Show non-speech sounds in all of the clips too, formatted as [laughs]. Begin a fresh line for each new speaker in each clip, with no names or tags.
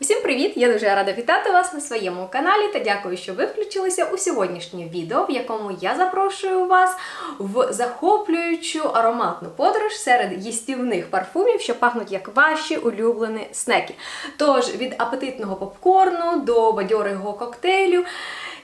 Усім привіт! Я дуже рада вітати вас на своєму каналі та дякую, що ви включилися у сьогоднішнє відео, в якому я запрошую вас в захоплюючу ароматну подорож серед їстівних парфумів, що пахнуть як ваші улюблені снеки. Тож від апетитного попкорну до бадьорого коктейлю.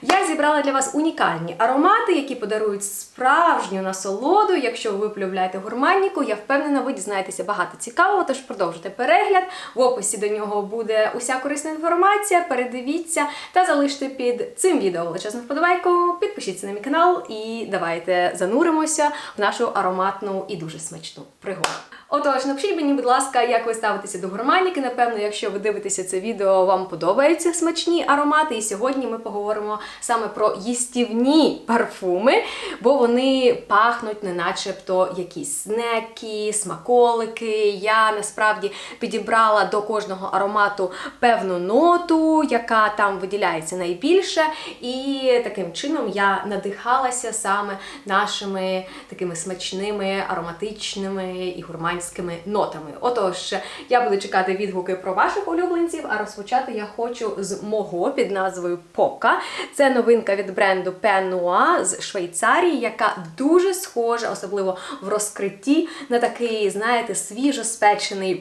Я зібрала для вас унікальні аромати, які подарують справжню насолоду. Якщо ви полюбляєте гурманніку, я впевнена, ви дізнаєтеся багато цікавого, тож продовжуйте перегляд. В описі до нього буде уся корисна інформація. Передивіться та залиште під цим відео величезну вподобайку. Підпишіться на мій канал і давайте зануримося в нашу ароматну і дуже смачну пригоду. Отож, напишіть мені, будь ласка, як ви ставитеся до гурманіки. Напевно, якщо ви дивитеся це відео, вам подобаються смачні аромати. І сьогодні ми поговоримо саме про їстівні парфуми, бо вони пахнуть, не начебто якісь снеки, смаколики. Я насправді підібрала до кожного аромату певну ноту, яка там виділяється найбільше. І таким чином я надихалася саме нашими такими смачними, ароматичними і гурманськими нотами. Отож, я буду чекати відгуки про ваших улюбленців, а розпочати я хочу з мого під назвою Пока. Це новинка від бренду Penua з Швейцарії, яка дуже схожа, особливо в розкритті, на такий, знаєте, свіжоспечений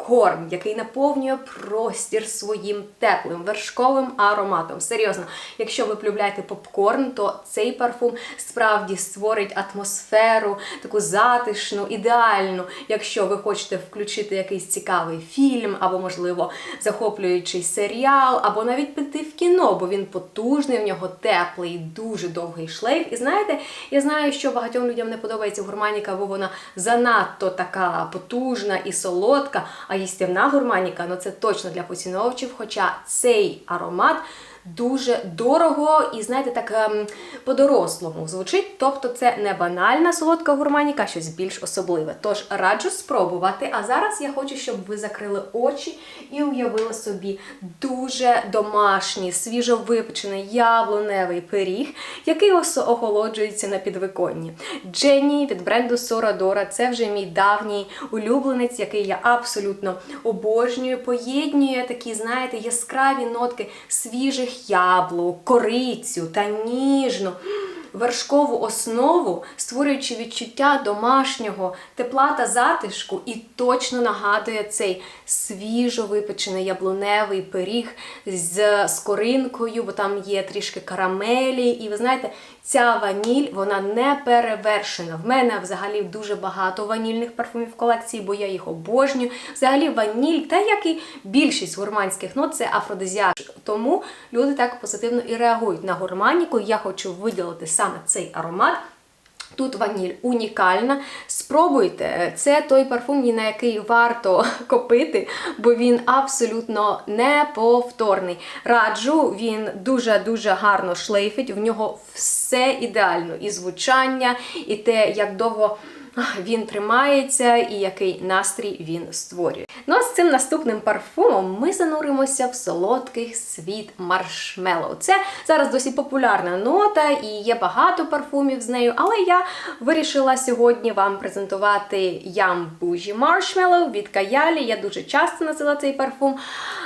попкорн, який наповнює простір своїм теплим вершковим ароматом. Серйозно, якщо ви полюбляєте попкорн, то цей парфум справді створить атмосферу, таку затишну, ідеальну. Якщо ви хочете включити якийсь цікавий фільм, або, можливо, захоплюючий серіал, або навіть піти в кіно, бо він потужний, в нього теплий, дуже довгий шлейф. І знаєте, я знаю, що багатьом людям не подобається гурманіка, бо вона занадто така потужна і солодка, а їстівна гурманіка, ну це точно для поціновувачів, хоча цей аромат. Дуже дорого і, знаєте, так ем, по-дорослому звучить. Тобто це не банальна солодка гурманіка, щось більш особливе. Тож раджу спробувати. А зараз я хочу, щоб ви закрили очі і уявили собі дуже домашній, свіжовипечений яблуневий пиріг, який охолоджується на підвиконні. Дженні від бренду Сорадора це вже мій давній улюбленець, який я абсолютно обожнюю. Поєднює такі, знаєте, яскраві нотки свіжих яблук, корицю та ніжну. Вершкову основу, створюючи відчуття домашнього тепла та затишку, і точно нагадує цей свіжо випечений яблуневий пиріг з скоринкою, бо там є трішки карамелі. І ви знаєте, ця ваніль вона не перевершена. В мене взагалі дуже багато ванільних парфумів в колекції, бо я їх обожнюю. Взагалі, ваніль, та як і більшість гурманських нот, це афродизіак. Тому люди так позитивно і реагують на гурманіку. Я хочу виділити саме цей аромат. Тут ваніль унікальна. Спробуйте, це той парфум, на який варто [laughs] копити, бо він абсолютно неповторний. Раджу, він дуже-дуже гарно шлейфить, в нього все ідеально. І звучання, і те, як довго [laughs] він тримається, і який настрій він створює. Ну а з цим наступним парфумом ми зануримося в солодкий світ маршмеллоу. Це зараз досить популярна нота, і є багато парфумів з нею, але я вирішила сьогодні вам презентувати Bougie Marshmallow від Каялі. Я дуже часто носила цей парфум.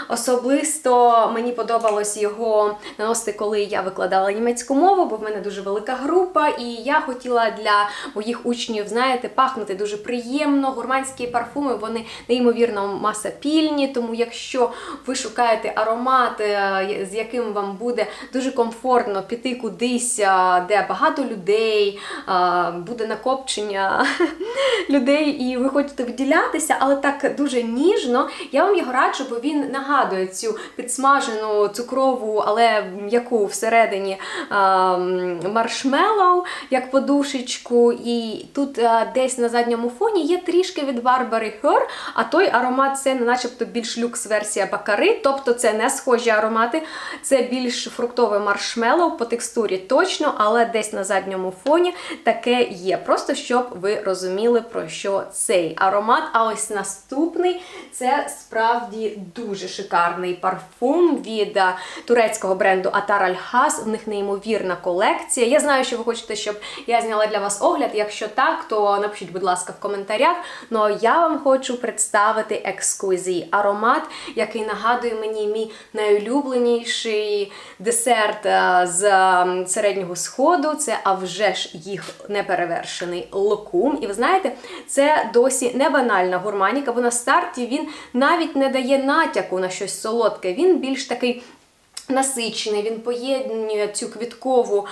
Особисто мені подобалось його наносити, коли я викладала німецьку мову, бо в мене дуже велика група, і я хотіла для моїх учнів, знаєте, пахнути дуже приємно. Гурманські парфуми вони неймовірно масапільні, тому якщо ви шукаєте аромат, е, з яким вам буде дуже комфортно піти кудись, е, де багато людей, е, буде накопчення [laughs] людей, і ви хочете виділятися, але так дуже ніжно, я вам його раджу, бо він нагадує цю підсмажену цукрову, але м'яку всередині маршмеллоу, як подушечку. І тут десь на задньому фоні є трішки від Barbary Her, а той аромат це начебто більш люкс-версія бакари, тобто це не схожі аромати, це більш фруктове маршмеллоу по текстурі точно, але десь на задньому фоні таке є. Просто щоб ви розуміли, про що цей аромат. А ось наступний це справді дуже шикарний парфум від е, турецького бренду Atar Al-Has. В них неймовірна колекція. Я знаю, що ви хочете, щоб я зняла для вас огляд. Якщо так, то то напишіть, будь ласка, в коментарях. Ну а я вам хочу представити ексквізі аромат, який нагадує мені мій найулюбленіший десерт е, з середнього сходу. Це а ж їх неперевершений лукум. І ви знаєте, це досі не банальна гурманіка, бо на старті він навіть не дає натяку на щось солодке. Він більш такий. Насичений, він поєднує цю квіткову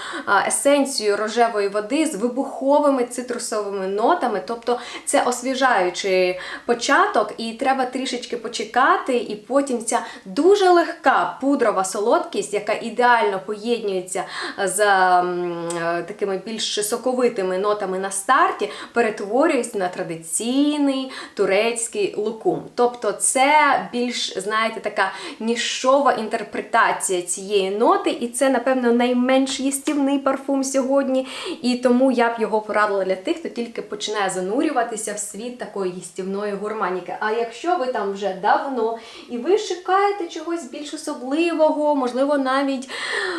есенцію рожевої води з вибуховими цитрусовими нотами. Тобто це освіжаючий початок, і треба трішечки почекати, і потім ця дуже легка пудрова солодкість, яка ідеально поєднується з е, такими більш соковитими нотами на старті, перетворюється на традиційний турецький лукум. Тобто це більш, знаєте, така нішова інтерпретація цієї ноти, і це, напевно, найменш їстівний парфум сьогодні. І тому я б його порадила для тих, хто тільки починає занурюватися в світ такої їстівної гурманіки. А якщо ви там вже давно і ви шукаєте чогось більш особливого, можливо, навіть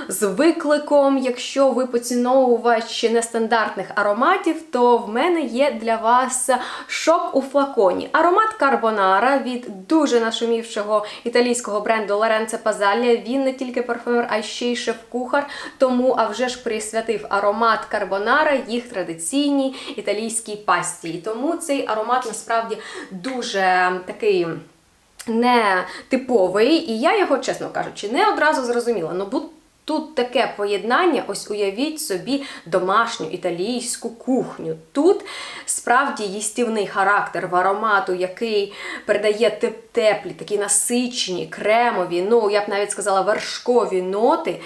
з викликом, якщо ви поціновувач нестандартних ароматів, то в мене є для вас шок у флаконі. Аромат карбонара від дуже нашумівшого італійського бренду Лоренце Пазалія. Він не тільки парфюмер, а ще й шеф-кухар. Тому а вже ж присвятив аромат карбонара їх традиційній італійській пасті. І Тому цей аромат насправді дуже такий. Не типовий, і я його, чесно кажучи, не одразу зрозуміла. Ну, тут таке поєднання, ось уявіть собі домашню італійську кухню. Тут справді їстівний характер в аромату, який передає теп- теплі, такі насичені, кремові, ну я б навіть сказала, вершкові ноти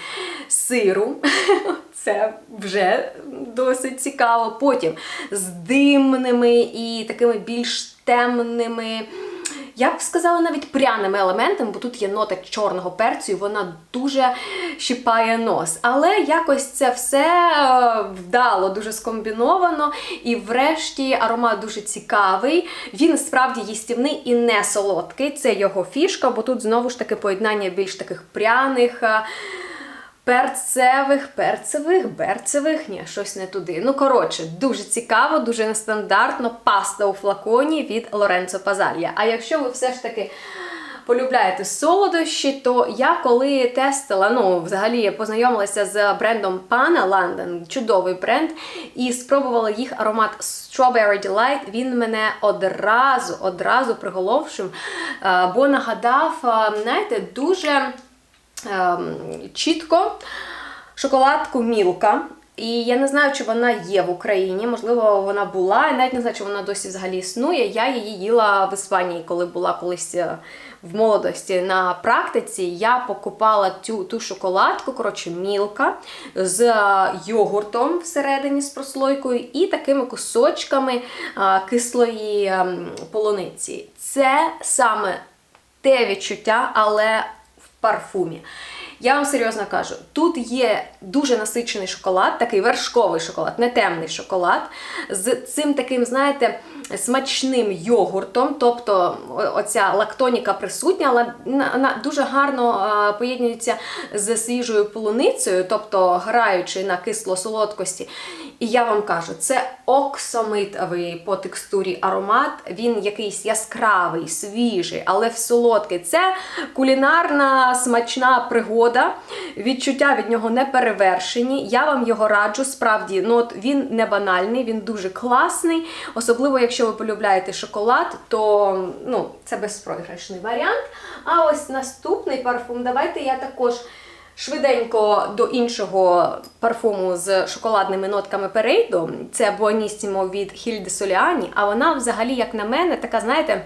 сиру. [laughs] Це вже досить цікаво. Потім з димними і такими більш темними. Я б сказала навіть пряними елементами, бо тут є нота чорного перцю, і вона дуже щипає нос. Але якось це все е, вдало, дуже скомбіновано. І врешті аромат дуже цікавий. Він справді їстівний і не солодкий. Це його фішка, бо тут знову ж таки поєднання більш таких пряних. Перцевих, перцевих, берцевих, ні, щось не туди. Ну, коротше, дуже цікаво, дуже нестандартно. Паста у флаконі від Лоренцо Пазалья. А якщо ви все ж таки полюбляєте солодощі, то я коли тестила, ну, взагалі познайомилася з брендом Pana London, чудовий бренд, і спробувала їх аромат Strawberry Delight, він мене одразу, одразу приголомшив, е, бо нагадав, е, знаєте, дуже чітко шоколадку Мілка. І я не знаю, чи вона є в Україні, можливо, вона була. Я навіть не знаю, чи вона досі взагалі існує. Я її їла в Іспанії, коли була колись е, в молодості на практиці. Я покупала цю ту шоколадку, коротше, мілка з е, йогуртом всередині з прослойкою і такими кусочками е, кислої ем, полуниці. Це саме те відчуття, але парфумі. Я вам серйозно кажу, тут є дуже насичений шоколад, такий вершковий шоколад, не темний шоколад, з цим таким, знаєте, смачним йогуртом, тобто оця лактоніка присутня, але на- на- дуже гарно поєднується з свіжою полуницею, тобто граючи на кисло-солодкості. І я вам кажу, це оксамитовий по текстурі аромат. Він якийсь яскравий, свіжий, але в солодкий. Це кулінарна смачна пригода. Відчуття від нього не перевершені. Я вам його раджу. Справді, ну от він не банальний, він дуже класний. Особливо, якщо ви полюбляєте шоколад, то ну, це безпроіграшний варіант. А ось наступний парфум. Давайте я також. Швиденько до іншого парфуму з шоколадними нотками перейду. Це Буанісімо від Хільди Соліані. А вона, взагалі, як на мене, така, знаєте,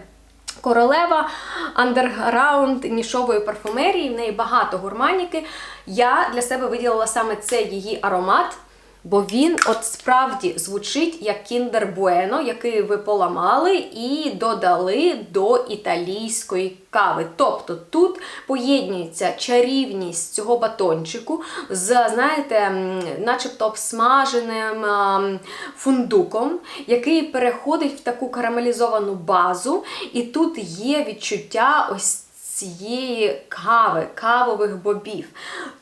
королева андерграунд нішової парфумерії. В неї багато гурманіки. Я для себе виділила саме цей її аромат. Бо він от справді звучить як Kinder Bueno, який ви поламали і додали до італійської кави. Тобто тут поєднується чарівність цього батончику з, знаєте, начебто обсмаженим ем, фундуком, який переходить в таку карамелізовану базу, і тут є відчуття ось цієї кави, кавових бобів.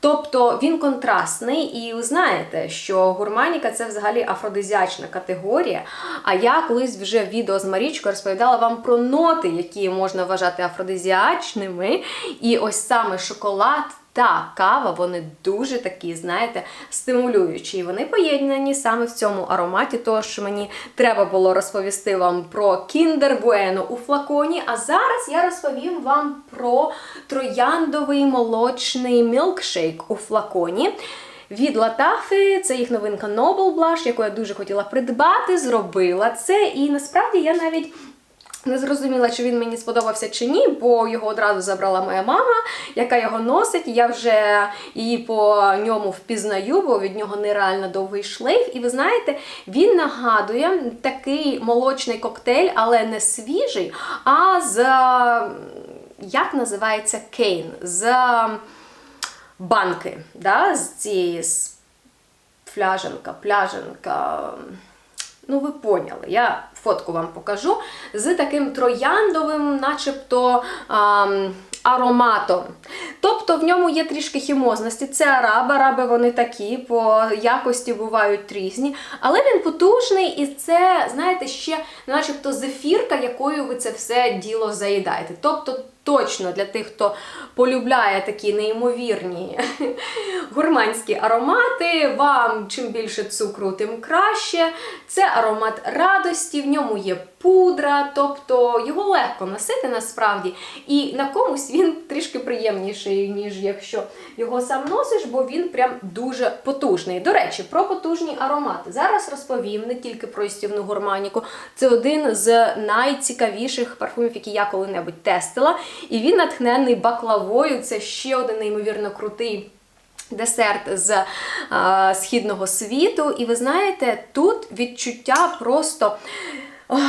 Тобто він контрастний, і ви знаєте, що гурманіка це взагалі афродизіачна категорія. А я колись вже в відео з Марічкою розповідала вам про ноти, які можна вважати афродизіачними. І ось саме шоколад. Та кава, вони дуже такі, знаєте, стимулюючі. Вони поєднані саме в цьому ароматі. Тож мені треба було розповісти вам про Kinder Bueno у флаконі. А зараз я розповім вам про трояндовий молочний мілкшейк у флаконі. Від Латафи, це їх новинка Noble Blush, яку я дуже хотіла придбати, зробила це. І насправді я навіть не зрозуміла, чи він мені сподобався чи ні, бо його одразу забрала моя мама, яка його носить. Я вже її по ньому впізнаю, бо від нього нереально довгий шлейф. І ви знаєте, він нагадує такий молочний коктейль, але не свіжий, а з як називається кейн? З банки, да? з цієї з фляженка, пляженка. Ну, ви поняли, я фотку вам покажу з таким трояндовим, начебто. Ам, Ароматом. Тобто в ньому є трішки хімозності. Це араби, араби вони такі, по якості бувають різні. Але він потужний і це, знаєте, ще начебто зефірка, якою ви це все діло заїдаєте. Тобто точно для тих, хто полюбляє такі неймовірні [laughs] гурманські аромати, вам чим більше цукру, тим краще. Це аромат радості, в ньому є пудра, тобто його легко носити насправді. І на комусь він трішки приємніший, ніж якщо його сам носиш, бо він прям дуже потужний. До речі, про потужні аромати. Зараз розповім не тільки про істівну гурманіку. Це один з найцікавіших парфумів, які я коли-небудь тестила. І він натхнений баклавою. Це ще один неймовірно крутий. Десерт з е, східного світу, і ви знаєте, тут відчуття просто ох,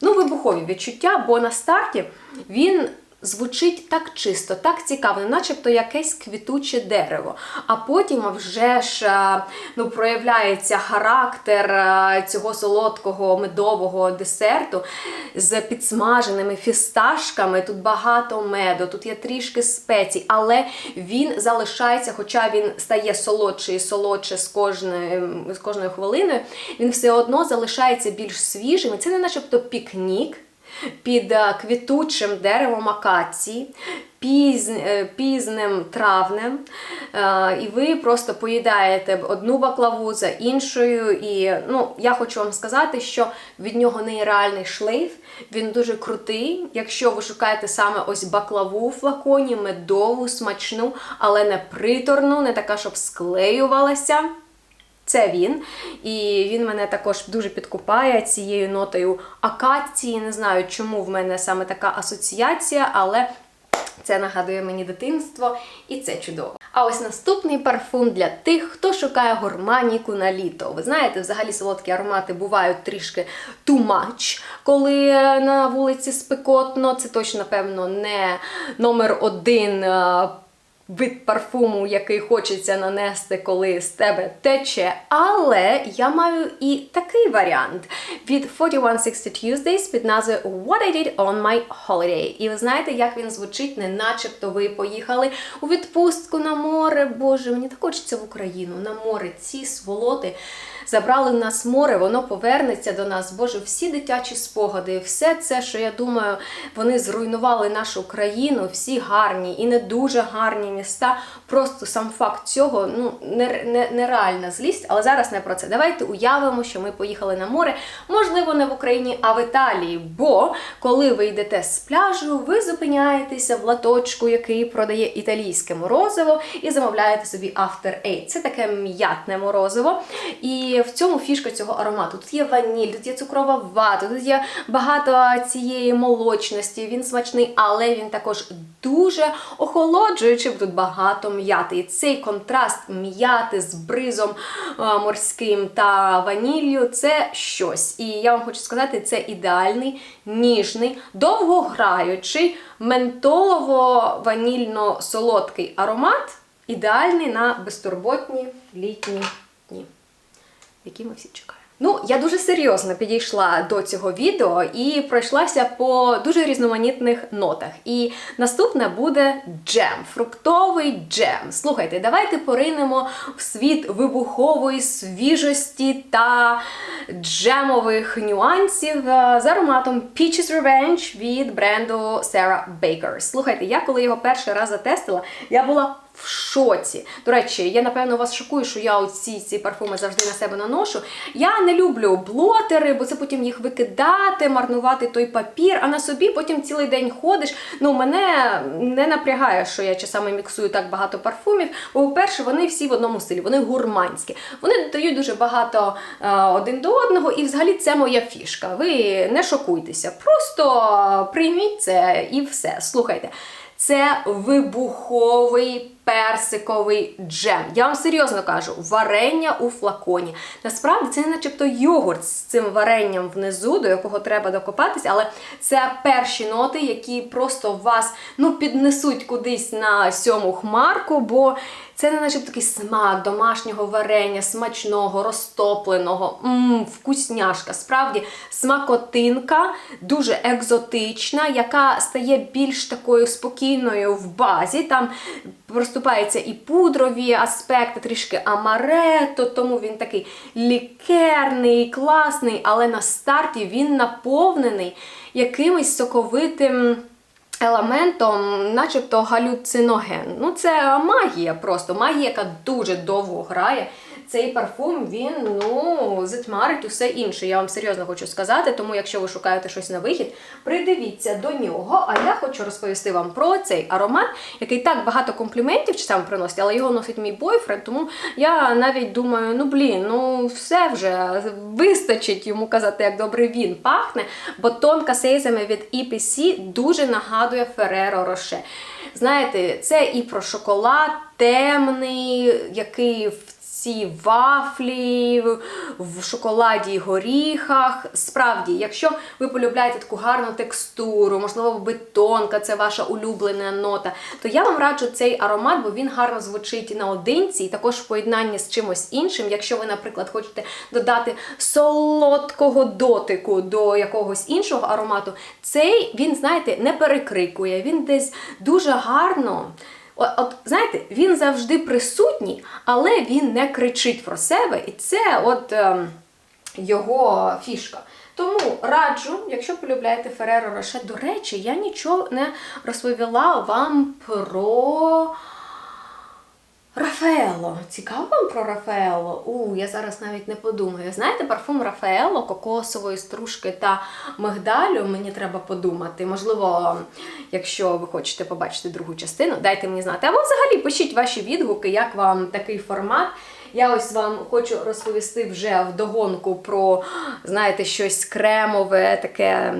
ну, вибухові відчуття, бо на старті він звучить так чисто, так цікаво, начебто якесь квітуче дерево. А потім вже ж е, ну, проявляється характер е, цього солодкого медового десерту з підсмаженими фісташками. Тут багато меду, тут є трішки спецій, але він залишається, хоча він стає солодше і солодше з кожною, з кожною хвилиною, він все одно залишається більш свіжим. Це не начебто пікнік під е, квітучим деревом акації, е, пізним травнем, е, і ви просто поїдаєте одну баклаву за іншою. І ну, я хочу вам сказати, що від нього нереальний шлейф, він дуже крутий. Якщо ви шукаєте саме ось баклаву у флаконі, медову, смачну, але не приторну, не така, щоб склеювалася. Це він. І він мене також дуже підкупає цією нотою акації. Не знаю, чому в мене саме така асоціація, але це нагадує мені дитинство, і це чудово. А ось наступний парфум для тих, хто шукає гурманіку на літо. Ви знаєте, взагалі солодкі аромати бувають трішки too much, коли на вулиці спекотно. Це точно, напевно, не номер один вид парфуму, який хочеться нанести, коли з тебе тече. Але я маю і такий варіант від 4160 Tuesdays під назвою What I Did on My Holiday. І ви знаєте, як він звучить, не начебто ви поїхали у відпустку на море. Боже, мені так хочеться в Україну на море. Ці сволоти забрали в нас море, воно повернеться до нас. Боже, всі дитячі спогади, все це, що я думаю, вони зруйнували нашу країну, всі гарні і не дуже гарні міста. Просто сам факт цього ну нереальна злість. Але зараз не про це. Давайте уявимо, що ми поїхали на море, можливо, не в Україні, а в Італії. Бо коли ви йдете з пляжу, ви зупиняєтеся в латочку, який продає італійське морозиво, і замовляєте собі After Eight. Це таке м'ятне морозиво. І в цьому фішка цього аромату. Тут є ваніль, тут є цукрова вата, тут є багато цієї молочності, він смачний, але він також дуже охолоджуючий, тут багато м'яти. І цей контраст м'яти з бризом морським та ваніллю це щось. І я вам хочу сказати, це ідеальний, ніжний, довгограючий, ментолово-ванільно-солодкий аромат, ідеальний на безтурботні літні які ми всі чекаємо. Ну, я дуже серйозно підійшла до цього відео і пройшлася по дуже різноманітних нотах. І наступне буде джем, фруктовий джем. Слухайте, давайте поринемо в світ вибухової свіжості та джемових нюансів е, з ароматом Peaches Revenge від бренду Sarah Baker. Слухайте, я коли його перший раз затестила, я була в шоці. До речі, я напевно вас шокую, що я оці ці парфуми завжди на себе наношу. Я не люблю блотери, бо це потім їх викидати, марнувати той папір, а на собі потім цілий день ходиш. Ну, мене не напрягає, що я часами міксую так багато парфумів. Бо, по-перше, вони всі в одному стилі, вони гурманські. Вони додають дуже багато е, один до одного, і взагалі це моя фішка. Ви не шокуйтеся, просто прийміть це і все. Слухайте. Це вибуховий персиковий джем. Я вам серйозно кажу, варення у флаконі. Насправді це не начебто йогурт з цим варенням внизу, до якого треба докопатися, але це перші ноти, які просто вас ну, піднесуть кудись на сьому хмарку, бо це не начебто такий смак домашнього варення, смачного, розтопленого, Мм, вкусняшка. Справді смакотинка, дуже екзотична, яка стає більш такою спокійною в базі. Там проступаються і пудрові аспекти, трішки амарето, тому він такий лікерний, класний, але на старті він наповнений якимось соковитим. Елементом, начебто галюциноген. Ну, це магія просто, магія, яка дуже довго грає. Цей парфум він ну затьмарить усе інше. Я вам серйозно хочу сказати. Тому, якщо ви шукаєте щось на вихід, придивіться до нього. А я хочу розповісти вам про цей аромат, який так багато компліментів часами приносить, але його носить мій бойфренд. Тому я навіть думаю, ну блін, ну все вже вистачить йому казати, як добре він пахне. Бо тонка сейзами від EPC дуже нагадує Ferrero Rocher. Знаєте, це і про шоколад темний, який в ці вафлі, в шоколаді і горіхах. Справді, якщо ви полюбляєте таку гарну текстуру, можливо, бетонка, це ваша улюблена нота, то я вам раджу цей аромат, бо він гарно звучить наодинці, і також в поєднанні з чимось іншим. Якщо ви, наприклад, хочете додати солодкого дотику до якогось іншого аромату, цей він, знаєте, не перекрикує, він десь дуже гарно. От, знаєте, він завжди присутній, але він не кричить про себе, і це от ем, його фішка. Тому раджу, якщо полюбляєте Фереро Роше, до речі, я нічого не розповіла вам про. Рафаело. Цікаво вам про Рафаело? У, я зараз навіть не подумаю. Знаєте, парфум Рафаело, кокосової стружки та мигдалю, мені треба подумати. Можливо, якщо ви хочете побачити другу частину, дайте мені знати. Або взагалі пишіть ваші відгуки, як вам такий формат. Я ось вам хочу розповісти вже вдогонку про, знаєте, щось кремове, таке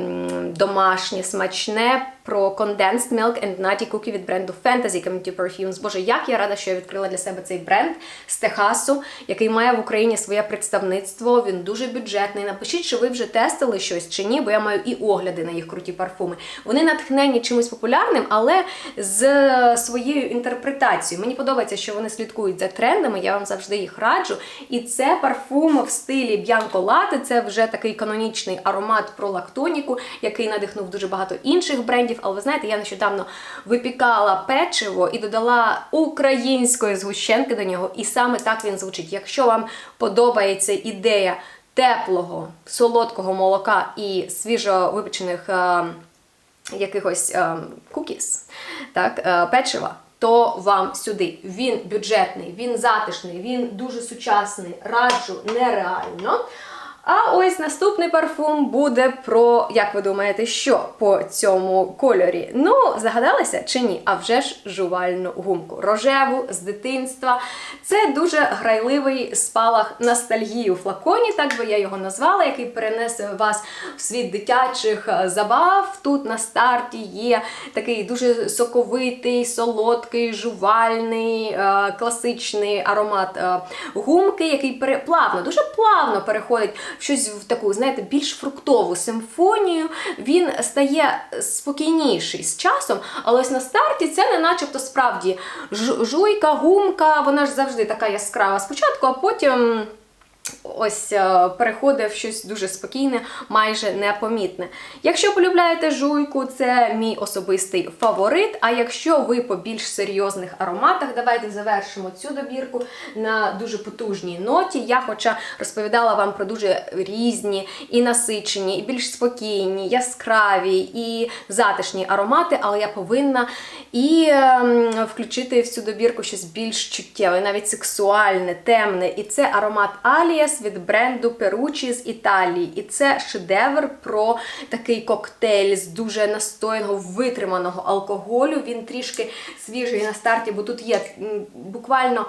домашнє, смачне, про Condensed Milk and Nutty Cookie від бренду Fantasy Community Perfumes. Боже, як я рада, що я відкрила для себе цей бренд з Техасу, який має в Україні своє представництво. Він дуже бюджетний. Напишіть, що ви вже тестили щось чи ні, бо я маю і огляди на їх круті парфуми. Вони натхнені чимось популярним, але з своєю інтерпретацією. Мені подобається, що вони слідкують за трендами. Я вам завжди їх раджу. І це парфум в стилі Bianco. Це вже такий канонічний аромат про лактоніку, який надихнув дуже багато інших брендів. Але ви знаєте, я нещодавно випікала печиво і додала української згущенки до нього, і саме так він звучить. Якщо вам подобається ідея теплого, солодкого молока і свіжо випечених е, якихось е, кукіс, так, е, печива. То вам сюди. Він бюджетний, він затишний, він дуже сучасний, раджу нереально. А ось наступний парфум буде про, як ви думаєте, що по цьому кольорі? Ну, загадалися чи ні? А вже ж жувальну гумку. Рожеву з дитинства. Це дуже грайливий спалах ностальгії у флаконі, так би я його назвала, який перенесе вас в світ дитячих е, забав. Тут на старті є такий дуже соковитий, солодкий, жувальний, е, класичний аромат е, гумки, який плавно, дуже плавно переходить щось в таку, знаєте, більш фруктову симфонію. Він стає спокійніший з часом, але ось на старті це не начебто справді жуйка, гумка, вона ж завжди така яскрава спочатку, а потім. Ось е, переходить в щось дуже спокійне, майже непомітне. Якщо полюбляєте жуйку, це мій особистий фаворит. А якщо ви по більш серйозних ароматах, давайте завершимо цю добірку на дуже потужній ноті. Я, хоча розповідала вам про дуже різні і насичені, і більш спокійні, яскраві і затишні аромати, але я повинна і ем, включити в цю добірку щось більш чуттєве, навіть сексуальне, темне. І це аромат Alias від бренду Перучі з Італії. І це шедевр про такий коктейль з дуже настойного витриманого алкоголю. Він трішки свіжий на старті, бо тут є буквально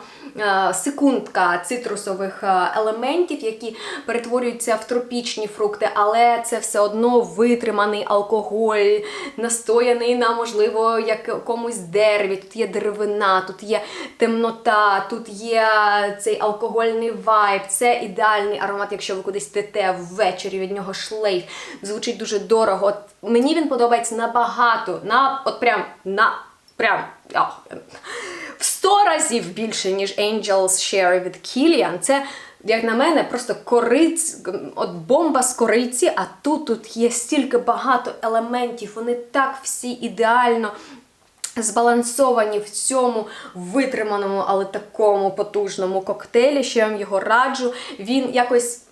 секундка цитрусових е, елементів, які перетворюються в тропічні фрукти, але це все одно витриманий алкоголь, настояний на, можливо, якомусь дереві. Тут є деревина, тут є темнота, тут є цей алкогольний вайб. Це ідеальний аромат, якщо ви кудись йдете ввечері, від нього шлейф. Звучить дуже дорого. От мені він подобається набагато, на от прям на прям. В 100 разів більше, ніж Angels Share від Kilian. Це, як на мене, просто кориць, от бомба з кориці, а тут, тут є стільки багато елементів, вони так всі ідеально збалансовані в цьому витриманому, але такому потужному коктейлі, що я вам його раджу. Він якось.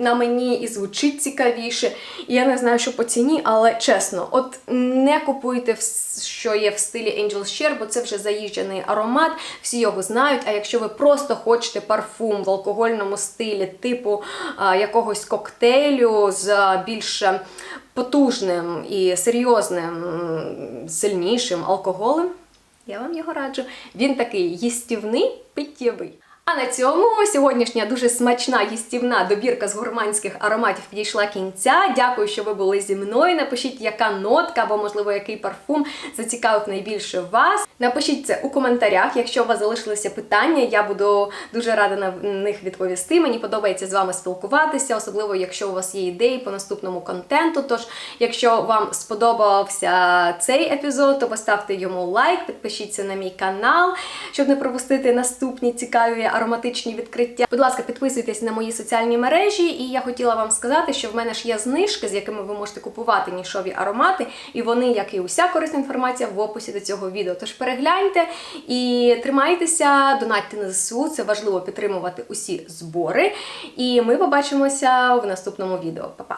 На мені і звучить цікавіше. І я не знаю, що по ціні, але чесно, от не купуйте, що є в стилі Angel Share, бо це вже заїжджений аромат, всі його знають. А якщо ви просто хочете парфум в алкогольному стилі, типу а, якогось коктейлю з а, більш потужним і серйозним, сильнішим алкоголем, я вам його раджу. Він такий їстівний, питєвий. А на цьому сьогоднішня дуже смачна їстівна добірка з гурманських ароматів підійшла кінця. Дякую, що ви були зі мною. Напишіть, яка нотка або, можливо, який парфум зацікавив найбільше вас. Напишіть це у коментарях. Якщо у вас залишилися питання, я буду дуже рада на них відповісти. Мені подобається з вами спілкуватися, особливо якщо у вас є ідеї по наступному контенту. Тож, якщо вам сподобався цей епізод, то поставте йому лайк, підпишіться на мій канал, щоб не пропустити наступні цікаві ароматичні відкриття. Будь ласка, підписуйтесь на мої соціальні мережі, і я хотіла вам сказати, що в мене ж є знижки, з якими ви можете купувати нішові аромати, і вони, як і уся корисна інформація, в описі до цього відео. Тож перегляньте і тримайтеся, донатьте на ЗСУ. Це важливо підтримувати усі збори. І ми побачимося в наступному відео. Па-па!